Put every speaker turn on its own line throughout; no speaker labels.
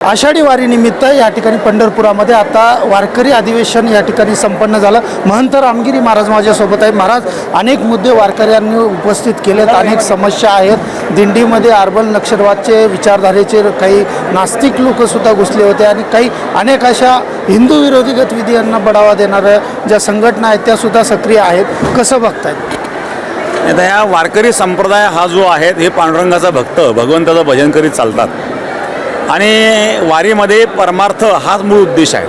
आषाढी वारीनिमित्त या ठिकाणी पंढरपुरामध्ये आता वारकरी अधिवेशन या ठिकाणी संपन्न झालं. महंत रामगिरी महाराज माझ्यासोबत आहेत. महाराज अनेक मुद्दे वारकऱ्यांनी उपस्थित केलेत. अनेक समस्या आहेत. दिंडीमध्ये अर्बन नक्षलवादचे विचारधारेचे काही नास्तिक लोकसुद्धा घुसले होते आणि काही अनेक अशा हिंदू विरोधी गतिविधी बढावा देणाऱ्या ज्या संघटना आहेत त्यासुद्धा सक्रिय आहेत. कसं बघतायत
आता ह्या वारकरी संप्रदाय हा जो आहे हे पांडुरंगाचा भक्त. भगवंताचं भजन करीत चालतात. आणि वारीमध्ये परमार्थ हाच मूळ उद्देश आहे.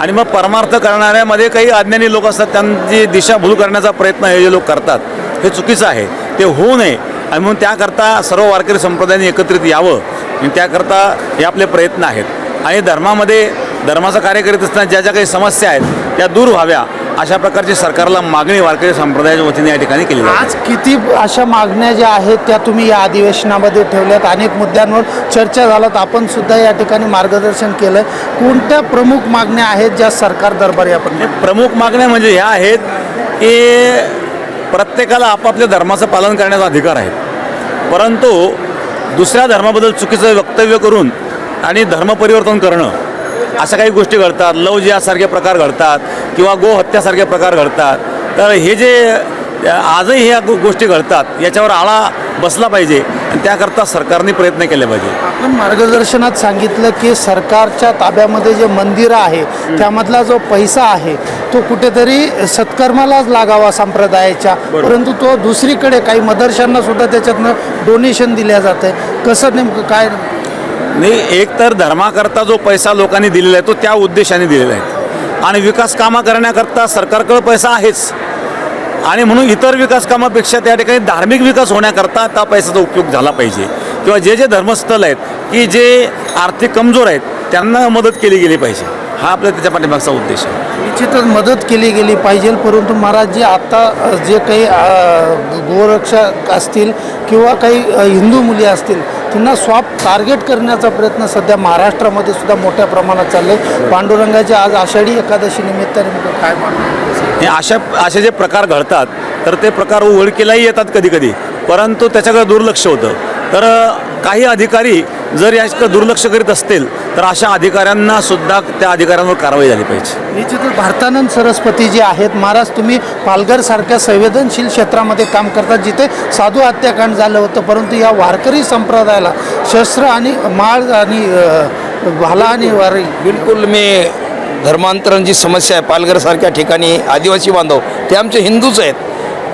आणि मग परमार्थ करणाऱ्यामध्ये काही अज्ञानी लोक असतात त्यांची दिशाभूल करण्याचा प्रयत्न हे जे लोक करतात हे चुकीचं आहे. ते होऊ नये. आणि म्हणून त्याकरता सर्व वारकरी संप्रदायाने एकत्रित यावं. आणि त्याकरता हे आपले प्रयत्न आहेत. आणि धर्मामध्ये धर्माचं कार्य करीत असताना ज्या ज्या काही समस्या आहेत त्या दूर व्हाव्या. अशा प्रकारची सरकारला मागणी वारकरी संप्रदायाच्या वतीने या ठिकाणी केली
आज किती अशा मागण्या ज्या आहेत त्या तुम्ही या अधिवेशनामध्ये ठेवल्यात? अनेक मुद्द्यांवर चर्चा झाल्यात. आपण सुद्धा या ठिकाणी मार्गदर्शन केलं. कोणत्या प्रमुख मागण्या आहेत ज्या सरकार दरबारी आपण
प्रमुख मागण्या म्हणजे ह्या आहेत की प्रत्येकाला आपापल्या धर्माचं पालन करण्याचा अधिकार आहे. परंतु दुसऱ्या धर्माबद्दल चुकीचं वक्तव्य करून आणि धर्मपरिवर्तन करणं अशा काही गोष्टी घडतात. लव जिहासारखे प्रकार घडतात किंवा गोहत्यासारखे प्रकार घडतात. तर हे जे आजही ह्या गो- गोष्टी घडतात याच्यावर आळा बसला पाहिजे आणि त्याकरता सरकारने प्रयत्न केले पाहिजे.
आपण मार्गदर्शनात सांगितलं की सरकारच्या ताब्यामध्ये जे मंदिरं आहे त्यामधला जो पैसा आहे तो कुठेतरी सत्कर्मालाच लागावा संप्रदायाच्या. परंतु तो दुसरीकडे काही मदरशांना सुद्धा त्याच्यातनं डोनेशन दिल्या जाते कसं नेमकं काय
नाही एक तर धर्माकरता जो पैसा लोकांनी दिलेला आहे तो त्या उद्देशाने दिलेला आहे. आणि विकास कामं करण्याकरता सरकारकडं पैसा आहेच. आणि म्हणून इतर विकास कामापेक्षा त्या ठिकाणी धार्मिक विकास होण्याकरता त्या पैशाचा उपयोग झाला पाहिजे. किंवा जे जे धर्मस्थळ आहेत की जे आर्थिक कमजोर आहेत त्यांना मदत केली गेली पाहिजे. हा आपल्या त्याच्या पाठीमागचा उद्देश आहे.
निश्चितच मदत केली गेली पाहिजे परंतु महाराज जे आता अ, जे काही गोरक्षक असतील किंवा काही हिंदू मुली असतील त्यांना स्वाप टार्गेट करण्याचा प्रयत्न सध्या महाराष्ट्रामध्ये सुद्धा मोठ्या प्रमाणात चालले पांडुरंगाचे आज आषाढी एकादशी निमित्ताने काय
हे अशा असे जे प्रकार घडतात तर ते प्रकार उघडकीलाही येतात कधी कधी परंतु त्याच्याकडे दुर्लक्ष होतं. तर काही अधिकारी जर याकडे दुर्लक्ष करीत असतील तर अशा अधिकाऱ्यांना सुद्धा त्या अधिकाऱ्यांवर कारवाई झाली पाहिजे.
निश्चितच भारतानंद सरस्वती जे आहेत महाराज तुम्ही पालघरसारख्या संवेदनशील क्षेत्रामध्ये काम करतात जिथे साधू हत्याकांड झालं होतं परंतु या वारकरी संप्रदायाला शस्त्र आणि माळ आणि भाला आणि वारी
बिलकुल मी धर्मांतरणची समस्या आहे पालघरसारख्या ठिकाणी आदिवासी बांधव ते आमचे हिंदूच आहेत.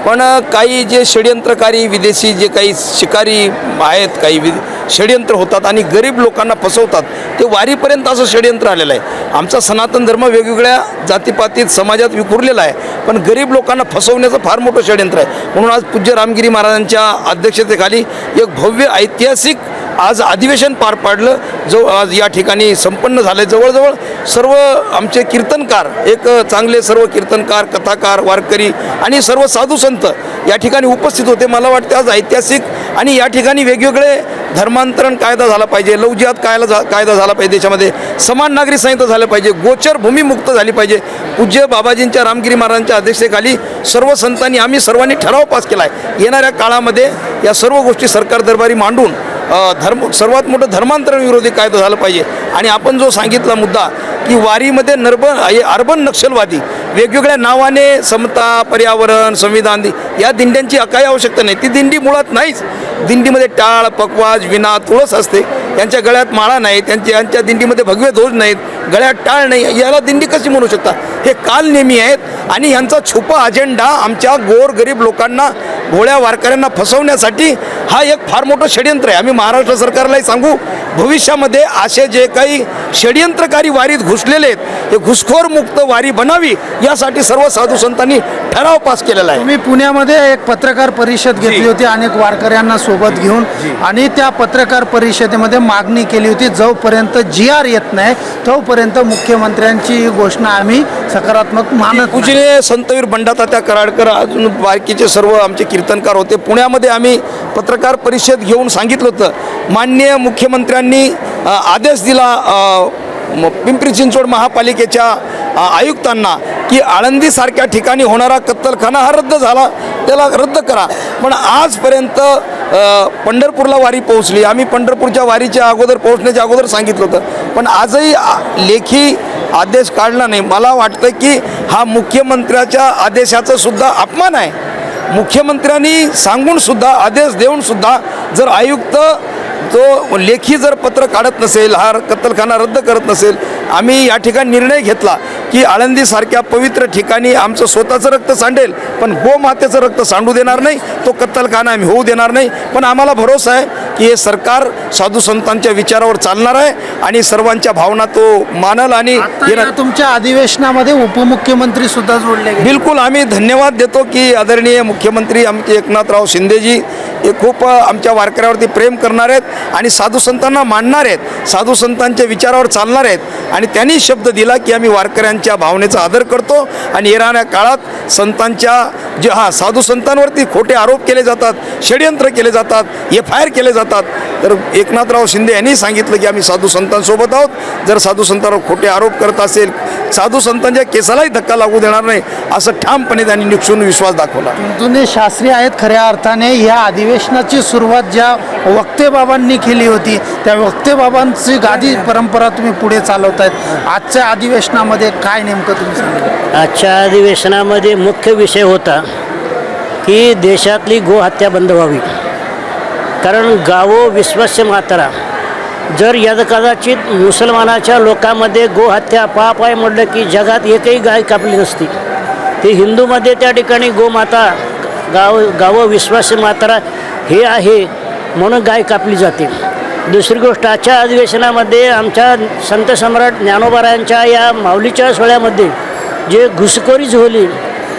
पण काही जे षडयंत्रकारी विदेशी जे काही शिकारी आहेत काही वि षडयंत्र होतात आणि गरीब लोकांना फसवतात ते वारीपर्यंत असं षडयंत्र आलेलं आहे. आमचा सनातन धर्म वेगवेगळ्या जातीपातीत समाजात विखुरलेला आहे पण गरीब लोकांना फसवण्याचं फार मोठं षडयंत्र आहे. म्हणून आज पूज्य रामगिरी महाराजांच्या अध्यक्षतेखाली एक भव्य ऐतिहासिक आज अधिवेशन पार पाडलं जो आज या ठिकाणी संपन्न झालं जवळजवळ सर्व आमचे कीर्तनकार एक चांगले सर्व कीर्तनकार कथाकार वारकरी आणि सर्व साधू संत या ठिकाणी उपस्थित होते. मला वाटते आज ऐतिहासिक आणि या ठिकाणी वेगवेगळे धर्मांतरण कायदा झाला पाहिजे लवजियात कायदा झा कायदा झाला पाहिजे देशामध्ये समान नागरी संहिता झालं पाहिजे गोचर भूमीमुक्त झाली पाहिजे. पूज्य बाबाजींच्या रामगिरी महाराजांच्या अध्यक्षतेखाली सर्व संतांनी आम्ही सर्वांनी ठराव पास केला आहे येणाऱ्या काळामध्ये या सर्व गोष्टी सरकार दरबारी मांडून धर्म सर्वात मोठं धर्मांतरण विरोधी कायदा झाला पाहिजे. आणि आपण जो सांगितला मुद्दा की वारीमध्ये नर्बन हे अर्बन नक्षलवादी वेगवेगळ्या नावाने समता पर्यावरण संविधान या दिंड्यांची काही आवश्यकता नाही. ती दिंडी मुळात नाहीच. दिंडीमध्ये टाळ पकवाज विना तुळस असते. त्यांच्या गळ्यात माळा नाही. त्यांच्या यांच्या दिंडीमध्ये भगवे ध्वज नाहीत. गळ्यात टाळ नाही याला दिंडी कशी म्हणू शकता? हे काल नेहमी आहेत आणि यांचा छुपा अजेंडा आमच्या गोर गरीब लोकांना भोळ्या वारकऱ्यांना फसवण्यासाठी हा एक फार मोठं षडयंत्र आहे. आम्ही महाराष्ट्र सरकारलाही सांगू भविष्यामध्ये असे जे काही षडयंत्रकारी वारीत घुसलेले आहेत हे घुसखोर मुक्त वारी बनावी यासाठी सर्व साधू संतांनी ठराव पास केलेला आहे.
तुम्ही पुण्यामध्ये एक पत्रकार परिषद घेतली होती अनेक वारकऱ्यांना सोबत घेऊन आणि त्या पत्रकार परिषदेमध्ये मागणी केली होती जोपर्यंत जी आर येत नाही तोपर्यंत मुख्यमंत्र्यांची ही घोषणा आम्ही सकारात्मक मानत नाही.
पूजनीय संतवीर बंडातात्या कराडकर अजून बाकीचे सर्व आमचे कीर्तनकार होते पुण्यामध्ये आम्ही पत्रकार परिषद घेऊन सांगितलं होतं माननीय मुख्यमंत्र्यांनी आदेश दिला पिंपरी चिंचवड महापालिकेच्या आयुक्तांना की आळंदीसारख्या ठिकाणी होणारा कत्तलखाना हा रद्द झाला त्याला रद्द करा. पण आजपर्यंत पंढरपूरला वारी पोहोचली. आम्ही पंढरपूरच्या वारीच्या अगोदर पोहोचण्याच्या अगोदर सांगितलं होतं. पण आजही लेखी आदेश काढला नाही. मला वाटतं की हा मुख्यमंत्र्याच्या आदेशाचा सुद्धा अपमान आहे. मुख्यमंत्र्यांनी सांगूनसुद्धा आदेश देऊन सुद्धा जर आयुक्त तो लेखी जर पत्र काढत नसेल हा कत्तलखाना रद्द करत नसेल आम्ही या ठिकाणी निर्णय घेतला. की आळंदीसारख्या पवित्र ठिकाणी आमचं स्वतःचं रक्त सांडेल पण गोमातेचं रक्त सांडू देणार नाही तो कत्तलखाना आम्ही होऊ देणार नाही. पण आम्हाला भरोसा आहे की हे सरकार साधू संतांच्या विचारावर चालणार आहे आणि सर्वांच्या भावना तो मानल आणि
तुमच्या अधिवेशनामध्ये उपमुख्यमंत्री सुद्धा जोडले
बिलकुल आम्ही धन्यवाद देतो की आदरणीय मुख्यमंत्री आमचे एकनाथराव शिंदेजी हे खूप आमच्या वारकऱ्यावरती प्रेम करणार आहेत आणि साधू संतांना मानणार आहेत साधू संतांच्या विचारावर चालणार आहेत. आणि त्यांनी शब्द दिला की आम्ही वारकऱ्यांच्या भावनेचा आदर करतो आणि येणाऱ्या काळात संतांच्या जे हा साधू संतांवरती खोटे आरोप केले जातात षडयंत्र केले जातात एफ आय आर केले जातात. तर एकनाथराव शिंदे यांनी सांगितलं की आम्ही साधू संतांसोबत आहोत. जर साधू संतांवर खोटे आरोप करत असेल साधू संतांच्या केसालाही धक्का लागू देणार नाही असं ठामपणे त्यांनी निक्षून विश्वास दाखवला.
जुने शास्त्री आहेत खऱ्या अर्थाने या अधिवेशनाची सुरुवात ज्या वक्तेबाबांनी केली होती त्या वक्तेबाबांची गादी परंपरा तुम्ही पुढे चालवतायत. आजच्या अधिवेशनामध्ये काय नेमकं तुम्ही सांगितलं
आजच्या अधिवेशनामध्ये मुख्य विषय होता की देशातली गोहत्या बंद व्हावी. कारण गावो विश्वस्य मातरा जर यद कदाचित मुसलमानाच्या लोकांमध्ये गोहत्या पाप आहे म्हटलं की जगात एकही गाय कापली नसती. ते हिंदूमध्ये त्या ठिकाणी गोमाता गाव गावो विश्वास्य मात्रा हे आहे म्हणून गाय कापली जाते. दुसरी गोष्ट आजच्या अधिवेशनामध्ये आमच्या संत सम्राट ज्ञानोबारायांच्या या माऊलीच्या सोहळ्यामध्ये जे घुसखोरी झोली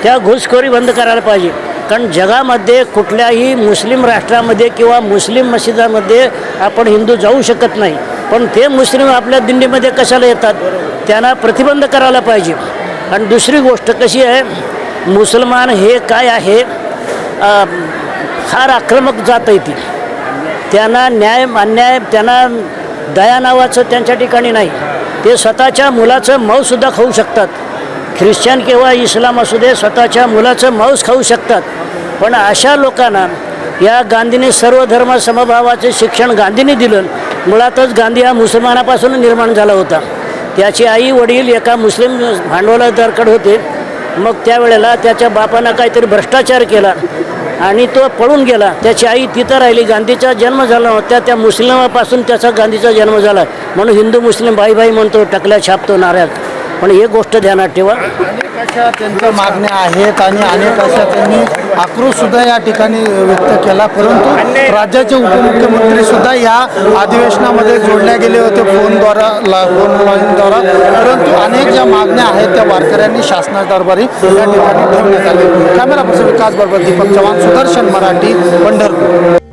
त्या घुसखोरी बंद करायला पाहिजे. कारण जगामध्ये कुठल्याही मुस्लिम राष्ट्रामध्ये किंवा मुस्लिम मशिदामध्ये आपण हिंदू जाऊ शकत नाही. पण ते मुस्लिम आपल्या दिंडीमध्ये कशाला येतात? त्यांना प्रतिबंध करायला पाहिजे. आणि दुसरी गोष्ट कशी आहे? मुसलमान हे काय आहे? फार आक्रमक जात आहे ती. त्यांना न्याय अन्याय त्यांना दया नावाचं त्यांच्या ठिकाणी नाही. ते स्वतःच्या मुलाचं मऊसुद्धा खाऊ शकतात. ख्रिश्चन किंवा इस्लाम असू दे स्वतःच्या मुलाचं मांस खाऊ शकतात. पण अशा लोकांना या गांधीने सर्व धर्म समभावाचे शिक्षण गांधीने दिलं. मुळातच गांधी हा मुसलमानापासून निर्माण झाला होता. त्याची आई वडील एका मुस्लिम भांडवलदारकडे होते. मग त्यावेळेला त्याच्या बापानं काहीतरी भ्रष्टाचार केला आणि तो पळून गेला. त्याची आई तिथं राहिली. गांधीचा जन्म झाला नव्हता त्या मुस्लिमापासून त्याचा गांधीचा जन्म झाला. म्हणून हिंदू मुस्लिम भाई भाई म्हणतो टकल्या छापतो नाऱ्यात पण एक गोष्ट ध्यानात ठेवा.
अनेक अशा त्यांच्या मागण्या आहेत आणि अनेक अशा त्यांनी आक्रोश सुद्धा या ठिकाणी व्यक्त केला परंतु राज्याचे उपमुख्यमंत्री सुद्धा या अधिवेशनामध्ये जोडल्या गेले होते फोनद्वारा ला- फोन लाईनद्वारा परंतु अनेक ज्या मागण्या आहेत त्या वारकऱ्यांनी शासना दरबारी या ठिकाणी ठेवण्यात आले कॅमेरा पर्सन विकास बरोबर दीपक चव्हाण सुदर्शन मराठी पंढरपूर.